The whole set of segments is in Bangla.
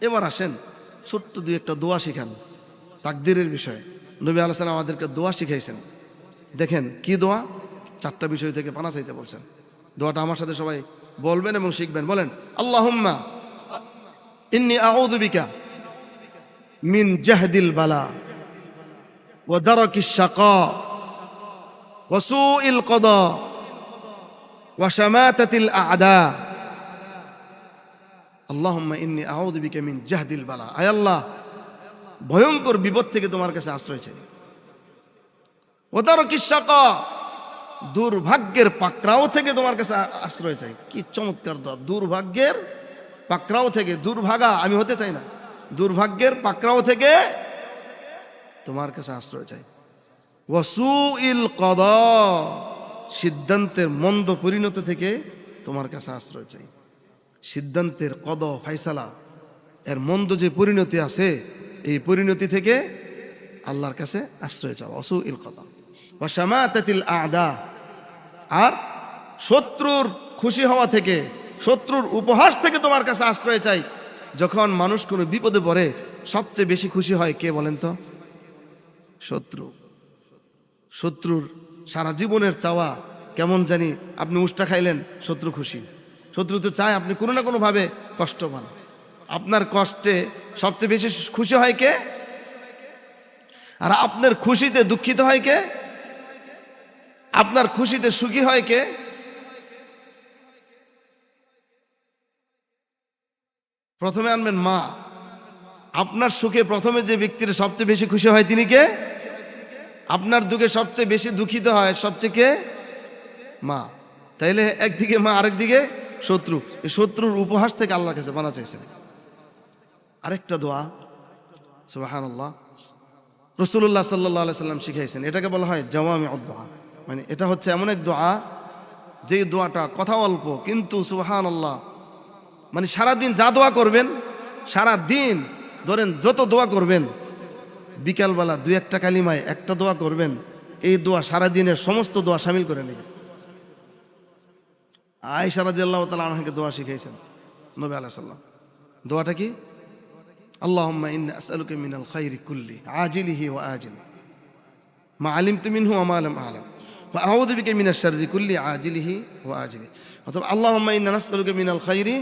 এবার আসেন, ছোট্ট দুই একটা দোয়া শিখান, তাকদিরের বিষয়ে। নবী আলাইসালাম আমাদেরকে দোয়া শিখাইছেন। দেখেন, কি দোয়া? চারটা বিষয় থেকে পানা চাইতে বলছেন। দোয়াটা আমার সাথে সবাই বলবেন এবং শিখবেন। বলেন, আল্লাহুম্মা ইন্নি আউযু বিকা মিন জাহদিল বালা ওয়া দারাকিশ শাকা কদা ওয়া শামাতাতিল আ'দা। আল্লাহুম্মা ইন্নি আউযু বিকা মিন জাহদিল বালা। আয় আল্লাহ, ভয়ঙ্কর বিপদ থেকে তোমার কাছে আশ্রয় চাই। ওয়া দারাকিশ শাকা, দুর্ভাগ্যের পাকড়াও থেকে তোমার কাছে আশ্রয় চাই। কি চমৎকার দোয়া। দুর্ভাগ্যের পাকড়াও থেকে দুর্ভাগা, আমি হতে চাই না। দুর্ভাগ্যের পাকড়াও থেকে তোমার কাছে আশ্রয় চাই। ওয়াসু ইল কদ, সিদ্ধান্তের মন্দ পরিণত থেকে তোমার কাছে আশ্রয় চাই। সিদ্ধান্তের কদ ফাইসালা, এর মন্দ যে পরিণতি আছে, এই পরিণতি থেকে আল্লাহর কাছে আশ্রয় চাওয়া অসু ইল কদা কদ ওয়াসামাতিল আদা, আর শত্রুর খুশি হওয়া থেকে, শত্রুর উপহাস থেকে তোমার কাছে আশ্রয় চাই। যখন মানুষ কোনো বিপদে পড়ে, সবচেয়ে বেশি খুশি হয় কে বলেন তো? শত্রু। শত্রুর সারা জীবনের চাওয়া, কেমন জানি আপনি উষ্টা খাইলেন, শত্রু খুশি। শত্রু তো চায় আপনি কোনো না কোনোভাবে কষ্ট পান। আপনার কষ্টে সবচেয়ে বেশি খুশি হয় কে? আর আপনার খুশিতে দুঃখিত হয় কে? আপনার খুশিতে সুখী হয় কে? প্রথমে আনবেন মা। আপনার সুখে প্রথমে যে ব্যক্তির সবচেয়ে বেশি খুশি হয় তিনি কে? আপনার দুঃখে সবচেয়ে বেশি দুঃখিত হয় সবচেয়ে কে? মা। তাইলে একদিকে মা, আরেকদিকে শত্রু, এই শত্রুর উপহাস থেকে আল্লাহর কাছে বানা চাইছেন। আরেকটা দোয়া সুবাহান আল্লাহ রসুল্লাহ সাল্লাহ সাল্লাম শিখাইছেন, এটাকে বলা হয় জওয়ামি দোয়া। মানে এটা হচ্ছে এমন এক দোয়া, যেই দোয়াটা কথা অল্প, কিন্তু সুবাহান আল্লাহ মানে সারাদিন যা দোয়া করবেন সারা দিন ধরেন যত দোয়া করবেন, বিকালবেলা দুই একটা কালিমায় একটা দোয়া করবেন, এই দোয়া সারা দিনের সমস্ত দোয়া সামিল করে নেবে আয়েশা রাজি আল্লাহ আনহাকে দোয়া শিখাইছেন, নবী আল্লাহ সাল্লাম দোয়াটা কি? আল্লাহ আসআলুকে মিনাল খাইরি কুল্লি আজিল হি ও আজিল। মা আলিম তুমিন হু আমালম আলম। আউদিকে মিনাল শারি কুল্লি, আজিলিহি হি ও আজিলি। অথবা আল্লাহ আসআলুকে মিনাল খাইরি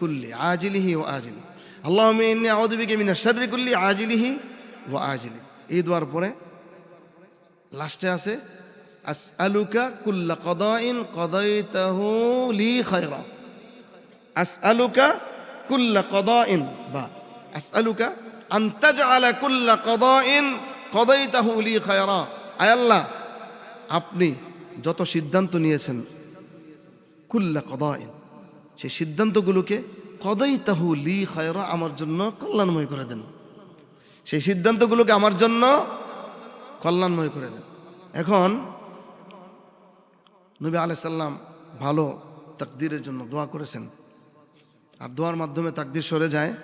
কুল্লি আজিল। হি ও আজিল আল্লাহ আউদিকে মিনাল শারি কুল্লি, আজিলিহি হি ও আজিলি। এই দোয়ার পরে লাস্টে আছে আসআলুকা কুল্লা কদাইন কদাইতাহু লি খায়রা। আসআলুকা কুল্লা কদাইন বা আসআলুকা আন তাজআলা কুল্লা কদাইন কদাইতাহু লি খায়রা। আয় আল্লাহ, আপনি যত সিদ্ধান্ত নিয়েছেন কুল্লা কদাইন, সেই সিদ্ধান্তগুলোকে কদাইতাহু লি খায়রা আমার জন্য কল্যাণময় করে দেন। সেই সিদ্ধান্তগুলোকে আমার জন্য কল্যাণময় করে দেন। এখন নবী আলাইসাল্লাম ভালো তাকদিরের জন্য দোয়া করেছেন। আর দোয়ার মাধ্যমে তাকদির সরে যায়।